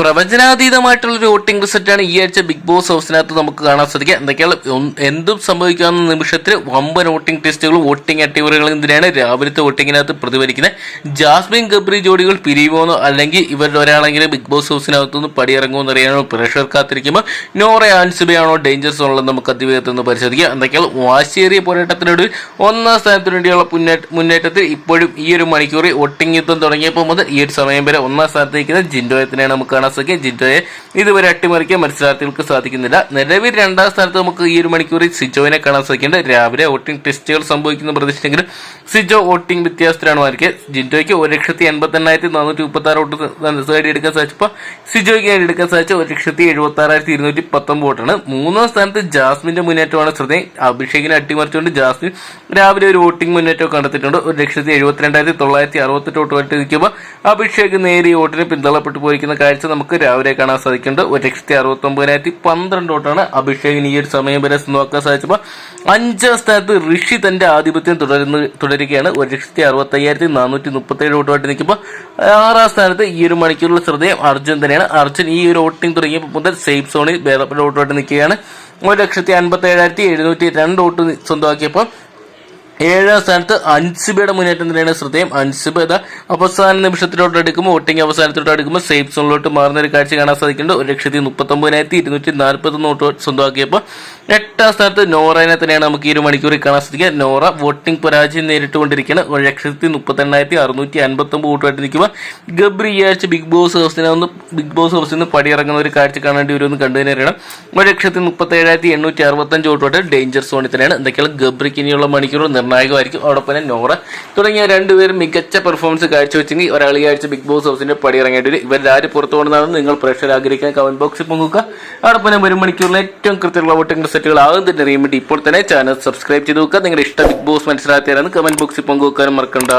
പ്രവചനാതീതമായിട്ടുള്ള ഒരു വോട്ടിംഗ് റിസൾട്ടാണ് ഈ ആഴ്ച ബിഗ് ബോസ് ഹൗസിനകത്ത് നമുക്ക് കാണാൻ സാധിക്കുക. എന്തൊക്കെയാണ്? എന്തും സംഭവിക്കാവുന്ന നിമിഷത്തിൽ വമ്പൻ വോട്ടിംഗ് ടെസ്റ്റുകളും വോട്ടിംഗ് അട്ടിമറികളും എന്തിനാണ് രാവിലത്തെ വോട്ടിങ്ങിനകത്ത് പ്രതിഫലിക്കുന്നത്? ജാസ്മിൻ ഗബ്രി ജോഡികൾ പിരിയുമോന്നോ? അല്ലെങ്കിൽ ഇവരുടെ ഒരാളെങ്കിലും ബിഗ് ബോസ് ഹൗസിനകത്തുനിന്ന് പടിയിറങ്ങുമോ എന്നറിയാനോ പ്രഷർ കാത്തിരിക്കുമ്പോൾ? നോറ ആൻസുബയാണോ ഡേഞ്ചർ സോണിലെന്ന് നമുക്ക് അതിവേഗത്തിൽ നിന്ന് പരിശോധിക്കാം. എന്തൊക്കെയാണ്? വാശിയേറിയ പോരാട്ടത്തിനൊടുവിൽ ഒന്നാം സ്ഥാനത്തിന് വേണ്ടിയുള്ള മുന്നേറ്റത്തിൽ ഇപ്പോഴും ഈ ഒരു മണിക്കൂറിൽ വോട്ടിംഗ് യുദ്ധം തുടങ്ങിയപ്പോൾ മുതൽ ഈ ഒരു സമയം വരെ ഒന്നാം സ്ഥാനത്തേക്ക് ജിൻഡോയത്തിനെയാണ് നമുക്ക് സാധിക്കുക ജിൻഡോയെ ഇതുവരെ അട്ടിമറിക്കാൻ മത്സരാർത്ഥികൾക്ക് സാധിക്കുന്നില്ല. നിലവിൽ രണ്ടാം സ്ഥാനത്ത് നമുക്ക് ഈ ഒരു മണിക്കൂറിൽ സിജോവിനെ കാണാൻ സാധിക്കുന്നുണ്ട്. രാവിലെ വോട്ടിംഗ് ടെസ്റ്റുകൾ സംഭവിക്കുന്ന പ്രതീക്ഷിച്ചെങ്കിലും സിജോ വോട്ടിംഗ് വ്യത്യാസത്തിലാണ് മാറിയത് ജിൻഡോയ്ക്ക് ഒരു ലക്ഷത്തി എൺപത്തി എണ്ണായിരത്തി നാനൂറ്റി മുപ്പത്തി ആറ് വോട്ട് നേടിയെടുക്കാൻ സാധിച്ചപ്പോൾ സിജോയ്ക്ക് നേടിയെടുക്കാൻ സാധിച്ച ഒരു ലക്ഷത്തി എഴുപത്തി ആറായിരത്തി ഇരുന്നൂറ്റി പത്തൊമ്പത് വോട്ടാണ്. മൂന്നാം സ്ഥാനത്ത് ജാസ്മിന്റെ മുന്നേറ്റമാണ് ശ്രദ്ധേയം അഭിഷേകിനെ അട്ടിമറിച്ചുകൊണ്ട് ജാസ്മിൻ രാവിലെ ഒരു വോട്ടിംഗ് മുന്നേറ്റം കണ്ടെത്തിയിട്ടുണ്ട്. ഒരു ലക്ഷത്തി എഴുപത്തിരണ്ടായിരത്തി തൊള്ളായിരത്തി അറുപത്തെട്ട് വോട്ട് നിൽക്കുമ്പോൾ അഭിഷേക് നേരിയ വോട്ടിന് പിന്തള്ളപ്പെട്ടു പോയിരിക്കുന്ന കാഴ്ച നമുക്ക് രാവിലെ കാണാൻ സാധിക്കുന്നുണ്ട്. ഒരു ലക്ഷത്തി അറുപത്തി ഒമ്പതിനായിരത്തി പന്ത്രണ്ട് വോട്ടാണ് അഭിഷേകിന് ഈ ഒരു സമയം വരെ നോക്കാൻ സാധിച്ചപ്പോൾ അഞ്ചാം സ്ഥാനത്ത് ഋഷി തന്റെ ആധിപത്യം തുടരുന്നു തുടരുകയാണ്. ഒരു ലക്ഷത്തി അറുപത്തി അയ്യായിരത്തി നാനൂറ്റി മുപ്പത്തി ഏഴ് വോട്ടുമായിട്ട് നിൽക്കുമ്പോൾ ആറാം സ്ഥാനത്ത് ഈ ഒരു മണിക്കൂറിൽ ശ്രദ്ധേയം അർജുൻ തന്നെയാണ്. അർജുൻ ഈ ഒരു വോട്ടിംഗ് തുടങ്ങിയപ്പോൾ മുതൽ സേഫ് സോണിൽ ഭേദപ്പെട്ട വോട്ടുമായിട്ട് നിൽക്കുകയാണ്. ഒരു ലക്ഷത്തി അൻപത്തി ഏഴായിരത്തി എഴുന്നൂറ്റി രണ്ട് വോട്ട് സ്വന്തമാക്കിയപ്പോൾ ഏഴാം സ്ഥാനത്ത് അൻസിബയുടെ മുന്നേറ്റം തന്നെയാണ് ശ്രദ്ധേയം. അൻസിബ അവസാന നിമിഷത്തിലോട്ട് എടുക്കുമ്പോൾ വോട്ടിംഗ് അവസാനത്തിലോട്ട് എടുക്കുമ്പോൾ സേഫ് സോണിലോട്ട് മാറുന്ന ഒരു കാഴ്ച കാണാൻ സാധിക്കുന്നുണ്ട്. ഒരു ലക്ഷത്തി മുപ്പത്തൊമ്പതിനായിരത്തി ഇരുന്നൂറ്റി നാൽപ്പത്തൊന്ന് വോട്ട് സ്വന്തമാക്കിയപ്പോൾ എട്ടാം സ്ഥാനത്ത് നോറനെ തന്നെയാണ് നമുക്ക് ഈ ഒരു മണിക്കൂറിൽ കാണാൻ സാധിക്കുക. നോറ വോട്ടിംഗ് പരാജയം നേരിട്ടുകൊണ്ടിരിക്കുകയാണ്. ഒരു ലക്ഷത്തി മുപ്പത്തെണ്ണായിരത്തി അറുന്നൂറ്റി അൻപത്തൊമ്പത് വോട്ടുമായിട്ട് നിൽക്കുമ്പോൾ ഗബ്രി ഈ ആഴ്ച ബിഗ് ബോസ് ഹൗസിനെ ഒന്ന് ബിഗ് ബോസ് ഹൗസിൽ നിന്ന് പടിയിറങ്ങുന്ന ഒരു കാഴ്ച കാണേണ്ടി വരുമെന്ന് കണ്ടു തന്നെ ഒരു ലക്ഷത്തി മുപ്പത്തി ഏഴായിരത്തി എണ്ണൂറ്റി അറുപത്തഞ്ച് വോട്ടുമായിട്ട് ഡേഞ്ചർ സോണിൽ തന്നെയാണ്. എന്തൊക്കെയാണ് ഗബ്രിക്ക് ഇനിയുള്ള മണിക്കൂർ നിർണായകമായിരിക്കും. അതോടൊപ്പം തന്നെ നോറ തുടങ്ങിയ രണ്ടുപേരും മികച്ച പെർഫോമൻസ് കാഴ്ചവെച്ചെങ്കിൽ ഒരാൾ ഈ ആഴ്ച ബിഗ് ബോസ് ഹൗസിന്റെ പടിയിറങ്ങേണ്ടി വരും. ഇവർ ആര് പുറത്തു കൊണ്ടാണെന്ന് നിങ്ങൾ പ്രേക്ഷകർ ആഗ്രഹിക്കാൻ കമന്റ് ബോക്സിൽ പങ്കുക അതോടൊപ്പം തന്നെ ഒരു മണിക്കൂറിൽ ഏറ്റവും കൃത്യമുള്ള വോട്ടിംഗ് സെറ്റുകൾ ആകും തന്നെ അറിയാൻ വേണ്ടി ഇപ്പോൾ തന്നെ ചാനൽ സബ്സ്ക്രൈബ് ചെയ്ത് നോക്കുക. നിങ്ങളുടെ ഇഷ്ട ബിഗ് ബോസ് മനസ്സിലാക്കിയാലും കമന്റ് ബോക്സിൽ പങ്കുവെക്കാനും മറക്കണ്ട.